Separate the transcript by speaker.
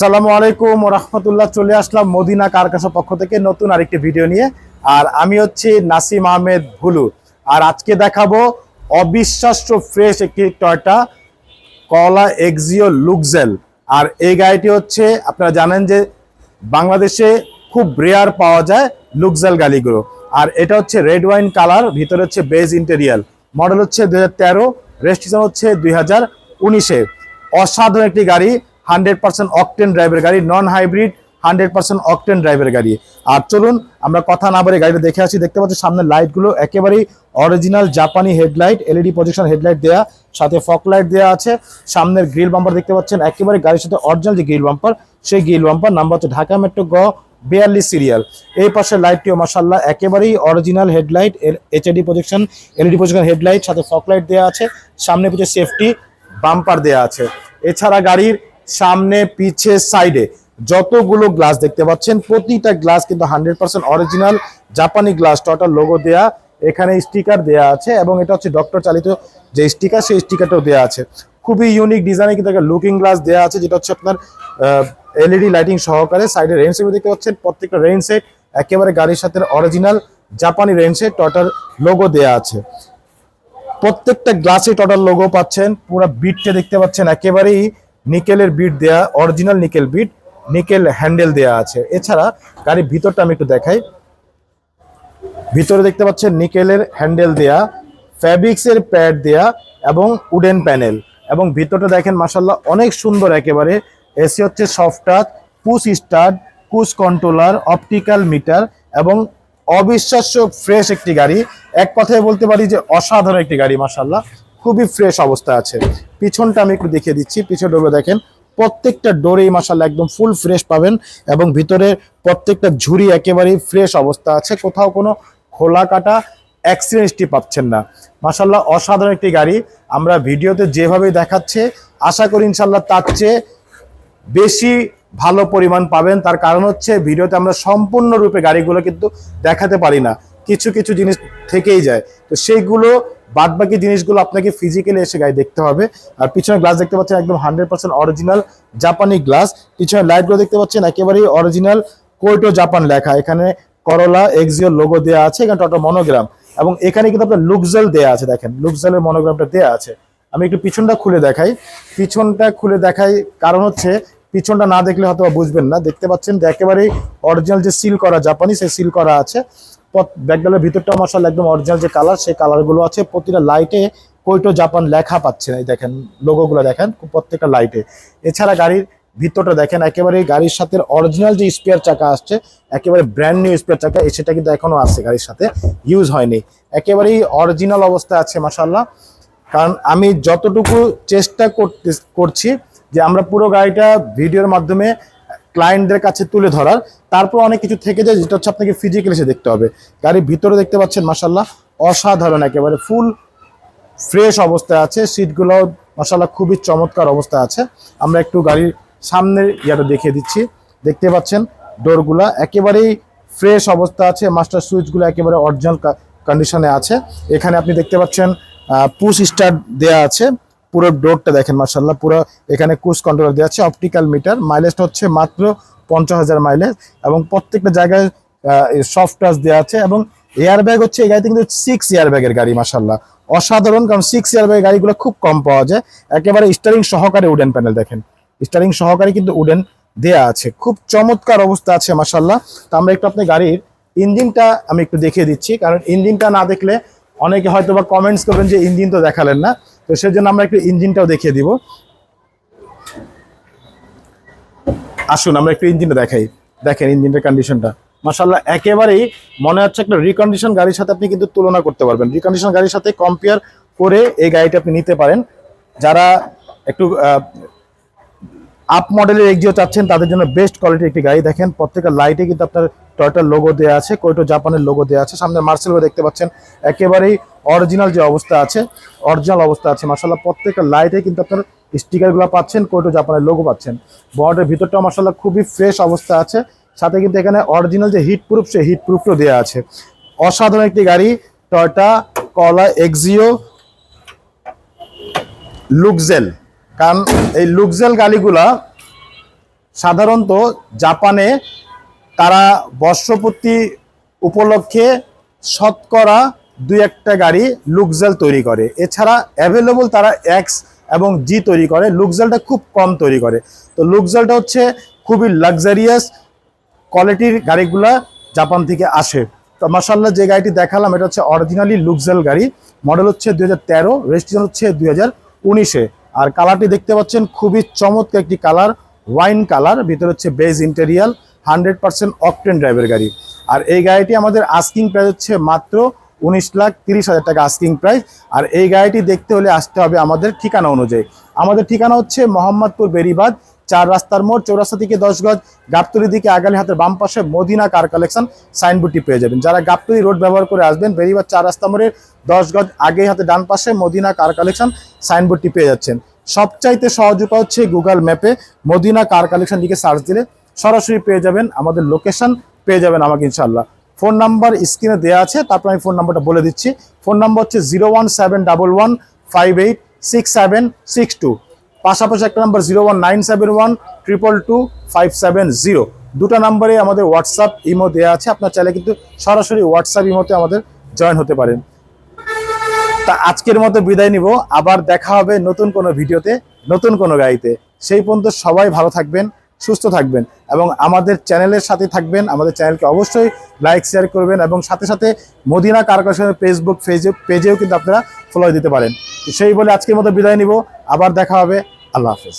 Speaker 1: আসসালামু আলাইকুম রহমতুল্লাহ, চলে আসলাম মদিনা কারকাসা পক্ষ থেকে নতুন আরেকটি ভিডিও নিয়ে। আর আমি হচ্ছি নাসিম আহমেদ ভুলু। আর আজকে দেখাবো অবিশ্বাস্য ফ্রেশ একটি টয়টা কলা এক্সিও লুকজেল। আর এই গাড়িটি হচ্ছে, আপনারা জানেন যে বাংলাদেশে খুব রেয়ার পাওয়া যায় লুকজেল গাড়িগুলো। আর এটা হচ্ছে রেড ওয়াইন কালার ভিতরে হচ্ছে বেজ ইন্টেরিয়াল মডেল হচ্ছে দুই হাজার তেরো রেজিস্ট্রেশন হচ্ছে দুই হাজার উনিশে। অসাধারণ একটি গাড়ি। হান্ড্রেড পার্সেন্ট অকটেন ড্রাইভের গাড়ি non hybrid hundred percent octane ড্রাইভের গাড়ি। আর চলুন, আমরা কথা না বলে গাড়িটা দেখে আসি। দেখতে পাচ্ছি সামনের লাইটগুলো একেবারেই অরিজিনাল জাপানি হেডলাইট এলইডি প্রজেকশন হেডলাইট দেওয়া সাথে ফক লাইট দেওয়া আছে। সামনের গ্রিল বাম্পার দেখতে পাচ্ছেন, একেবারে গাড়ির সাথে অরিজিনাল যে গ্রিল বাম্পার সেই গ্রিল বাম্পার নাম্বার হচ্ছে ঢাকা মেট্রো গ, বিয়াল্লিশ সিরিয়াল এই পাশে লাইটটিও মাসাল্লাহ একেবারেই original headlight HD projection LED projection headlight সাথে ফক লাইট দেওয়া আছে। সামনে পিছে সেফটি বাম্পার দেওয়া আছে। এছাড়া গাড়ির সামনে, পিছে, সাইডে যতগুলো গ্লাস দেখতে পাচ্ছেন, প্রতিটা গ্লাস কিন্তু হান্ড্রেড পার্সেন্ট অরিজিনাল জাপানি গ্লাস। টোটাল লোগো দেয়া, এখানে স্টিকার দেয়া আছে এবং এটা হচ্ছে ডক্টর চালিত যে স্টিকার, সেই স্টিকারটাও দেয়া আছে। খুবই ইউনিক ডিজাইনে কিন্তু একটা লুকিং গ্লাস দেওয়া আছে, যেটা হচ্ছে আপনার এলইডি লাইটিং সহকারে সাইডে রেঞ্জ সেট দেখতে পাচ্ছেন, প্রত্যেকটা রেঞ্জ সেট একেবারে গাড়ির সাথে অরিজিনাল জাপানি রেঞ্জ সেট টোটাল লোগো দেয়া আছে। প্রত্যেকটা গ্লাসে টোটাল লোগো পাচ্ছেন, পুরো বিটটা দেখতে পাচ্ছেন, একেবারেই নিকেলের বিট দেয়া original nickel bit, nickel handle দেয়া আছে। এছাড়া গাড়ির ভিতরটা আমি একটু দেখাই। ভিতরে দেখতে পাচ্ছেন নিকেলের হ্যান্ডেল দেয়া, ফ্যাব্রিক্সের প্যাড দেয়া এবং উডেন প্যানেল এবং ভিতরটা দেখেন মাসাল্লাহ অনেক সুন্দর একেবারে। এসি হচ্ছে সফট টাচ পুশ স্টার্ট কুশ কন্ট্রোলার অপটিক্যাল মিটার এবং অবিশ্বাস্য ফ্রেশ একটি গাড়ি। এক কথায় বলতে পারি যে অসাধারণ একটি গাড়ি মাসাল্লাহ খুবই ফ্রেশ অবস্থা আছে। পিছনটা আমি একটু দেখিয়ে দিচ্ছি। পিছন ডোরে দেখেন, প্রত্যেকটা ডোরেই মাসাল্লাহ একদম ফুল ফ্রেশ পাবেন এবং ভিতরে প্রত্যেকটা ঝুড়ি একেবারেই ফ্রেশ অবস্থা আছে। কোথাও কোনো খোলা কাটা অ্যাক্সিডেন্টটি পাচ্ছেন না। মাসাল্লাহ অসাধারণ একটি গাড়ি। আমরা ভিডিওতে যেভাবে দেখাচ্ছে, আশা করি ইনশাল্লাহ তার চেয়ে বেশি ভালো পরিমাণ পাবেন। তার কারণ হচ্ছে, ভিডিওতে আমরা সম্পূর্ণরূপে গাড়িগুলো কিন্তু দেখাতে পারি না। কিছু কিছু জিনিস থেকেই যায়। তো সেইগুলো বাদ বাকি জিনিসগুলো আপনাকে ফিজিক্যালি এসে গায়ে দেখতে হবে। আর পিছনে গ্লাস দেখতে পাচ্ছেন একদম হান্ড্রেড পার্সেন্ট অরিজিনাল জাপানি গ্লাস পিছনে লাইটগুলো দেখতে পাচ্ছেন একেবারেই অরিজিনাল কোইটো জাপান লেখা। এখানে করলা এক্সিও লোগো দেওয়া আছে, এখানে টোটো মনোগ্রাম এবং এখানে কিন্তু আপনার লুকজেল দেওয়া আছে, দেখেন। লুকজেলের মনোগ্রামটা দেওয়া আছে। আমি একটু পিছনটা খুলে দেখাই। পিছনটা খুলে দেখাই কারণ হচ্ছে পিছনটা না দেখলে হয়তো বুঝবেন না। দেখতে পাচ্ছেন যে একেবারেই অরিজিনাল যে সিল করা জাপানি সেই সিল করা আছে। ব্যাকডালের ভিতরটা মশাল একদম অরিজিনাল যে কালার সেই কালারগুলো আছে। প্রতিটা লাইটে কৈটো জাপান লেখা পাচ্ছেন এই দেখেন লোগোগুলো দেখেন, প্রত্যেকটা লাইটে এছাড়া গাড়ির ভিতরটা দেখেন একেবারে গাড়ির সাথে অরিজিনাল যে স্পেয়ার চাকা আসছে, একেবারে ব্র্যান্ড নিউ স্পেয়ার চাকা সেটা কিন্তু এখনও আছে গাড়ির সাথে ইউজ হয়নি। একেবারেই অরিজিনাল অবস্থা আছে মাসাল্লাহ কারণ আমি যতটুকু চেষ্টা করতে, করছি যে আমরা পুরো গাড়িটা ভিডিওর মাধ্যমে ক্লায়েন্টদের কাছে তুলে ধরার। তারপর অনেক কিছু থেকে যায়, যেটা হচ্ছে আপনাকে ফিজিক্যালি এসে দেখতে হবে। গাড়ির ভিতরে দেখতে পাচ্ছেন মাসাল্লাহ অসাধারণ একেবারে ফুল ফ্রেশ অবস্থায় আছে। সিটগুলো মাসাল্লাহ খুবই চমৎকার অবস্থায় আছে। আমরা একটু গাড়ির সামনের ইয়াটা দেখিয়ে দিচ্ছি। দেখতে পাচ্ছেন ডোরগুলা একেবারেই ফ্রেশ অবস্থা আছে। মাস্টার সুইচগুলো একেবারে অরিজিনাল কন্ডিশনে আছে। এখানে আপনি দেখতে পাচ্ছেন পুশ স্টার্ট দেয়া আছে। পুরো ডোরটা দেখেন মার্শাল্লাহ পুরো এখানে কুশ কন্ট্রোলার দেওয়া আছে অপটিক্যাল মিটার মাইলেজটা হচ্ছে মাত্র পঞ্চাশ হাজার মাইলেজ এবং প্রত্যেকটা জায়গায় সফট টাচ দেওয়া আছে এবং এয়ার ব্যাগ হচ্ছে, এই গাড়িতে কিন্তু সিক্স এয়ার ব্যাগের গাড়ি মার্শাল্লাহ অসাধারণ, কারণ সিক্স এয়ার ব্যাগের গাড়িগুলো খুব কম পাওয়া যায়। একেবারে স্টারিং সহকারে উডেন প্যানেল দেখেন। স্টারিং সহকারে কিন্তু উডেন দেয়া আছে। খুব চমৎকার অবস্থা আছে মার্শাল্লাহ তো আমরা একটু আপনি গাড়ির ইঞ্জিনটা আমি একটু দেখিয়ে দিচ্ছি, কারণ ইঞ্জিনটা না দেখলে অনেকে হয়তো বা কমেন্টস করবেন যে ইঞ্জিন তো দেখালেন না। তো সেজন্য আমরা একটু ইঞ্জিনটাও দেখিয়ে দিব। আসুন, আমরা একটু ইঞ্জিনটা দেখাই। দেখেন ইঞ্জিনের কন্ডিশনটা মাসাল্লাহ একেবারেই মনে হচ্ছে একটা রিকন্ডিশন গাড়ির সাথে আপনি কিন্তু তুলনা করতে পারবেন। রিকন্ডিশন গাড়ির সাথে কম্পেয়ার করে এই গাড়িটা আপনি নিতে পারেন। যারা একটু আপ মডেলের এক্সিও চাচ্ছেন, তাদের জন্য বেস্ট কোয়ালিটির একটি গাড়ি। দেখেন, প্রত্যেকটা লাইটে কিন্তু আপনার টয়টার লোগো দেওয়া আছে, কোইটো জাপানের লোগো দেওয়া আছে। সামনে মার্সেল দেখতে পাচ্ছেন, একেবারেই অরিজিনাল যে অবস্থা আছে, অরিজিনাল অবস্থা আছে। মার্শাল্লাহ প্রত্যেকটা লাইটে কিন্তু আপনার স্টিকারগুলো পাচ্ছেন, কোইটো জাপানের লোগো পাচ্ছেন। বর্ডের ভিতরটা মার্শাল্লাহ খুবই ফ্রেশ অবস্থা আছে। সাথে কিন্তু এখানে অরিজিনাল যে হিট প্রুফ সেই হিট প্রুফও দেওয়া আছে। অসাধারণ একটি গাড়ি টয়টা কলা এক্সিও লুকজেল কারণ এই লুকজেল গাড়িগুলা সাধারণত জাপানে তারা বর্ষপূর্তি উপলক্ষে শতকরা দুই একটা গাড়ি লুকজেল তৈরি করে। এছাড়া অ্যাভেলেবল তারা এক্স এবং জি তৈরি করে। লুকজেলটা খুব কম তৈরি করে। তো লুকজেলটা হচ্ছে খুবই লাক্সারিয়াস কোয়ালিটির গাড়িগুলা জাপান থেকে আসে। তো মাসাল্লাহ যে গাড়িটি দেখালাম, এটা হচ্ছে অরিজিনালি লুকজেল গাড়ি। মডেল হচ্ছে দুই হাজার তেরো রেজিস্ট্রেশন হচ্ছে দুই হাজার উনিশে। আর কালারটি দেখতে পাচ্ছেন খুবই চমৎকার একটি কালার ওয়াইন কালার ভিতরে হচ্ছে beige interior hundred percent octane ড্রাইভের গাড়ি। আর এই গাড়িটি আমাদের আস্কিং প্রাইস হচ্ছে মাত্র উনিশ লাখ তিরিশ হাজার টাকা আস্কিং প্রাইস আর এই গাড়িটি দেখতে হলে আসতে হবে আমাদের ঠিকানা অনুযায়ী। আমাদের ঠিকানা হচ্ছে মোহাম্মদপুর বেরিবাদ চার রাস্তার মোড়, চৌরাস্তা থেকে দশ গজ গাবতলির দিকে আগালি হাতের বাম পাশে মদিনা কার কালেকশন সাইনবোর্ডটি পেয়ে যাবেন। যারা গাবতলি রোড ব্যবহার করে আসবেন বেরিবাদ চার রাস্তা মোড়ের দশ গজ আগে হাতে ডান পাশে মদিনা কার কালেকশন সাইনবোর্ডটি পেয়ে যাচ্ছেন। সবচাইতে সহজ উপায় হচ্ছে গুগল ম্যাপে মদিনা কার কালেকশন দিকে সার্চ দিলে সরাসরি পেয়ে যাবেন, আমাদের লোকেশন পেয়ে যাবেন আমাকে ইনশাল্লাহ ফোন নাম্বার স্ক্রিনে দেওয়া আছে, তারপর আমি ফোন নাম্বারটা বলে দিচ্ছি। ফোন নাম্বার হচ্ছে zero one seven double one five eight six seven six two. পাশাপাশি একটা number zero one nine seven one triple two five seven zero. দুটো নাম্বারে আমাদের হোয়াটসঅ্যাপ ইমো দেওয়া আছে, আপনার চাইলে কিন্তু সরাসরি হোয়াটসঅ্যাপ ইমোতে আমাদের জয়েন হতে পারেন। তা আজকের মতো বিদায় নিব, আবার দেখা হবে নতুন কোনো ভিডিওতে, নতুন কোনো গাড়িতে। সেই পর্যন্ত সবাই ভালো থাকবেন। সুস্থ থাকবেন এবং আমাদের চ্যানেলের সাথে থাকবেন। আমাদের চ্যানেলকে অবশ্যই লাইক শেয়ার করবেন এবং সাথে সাথে মদিনা কারকাশনের ফেসবুক পেজে পেজেও কিন্তু আপনারা ফলো দিতে পারেন। সেই বলে আজকের মতো বিদায় নিব। আবার দেখা হবে। আল্লাহ হাফেজ।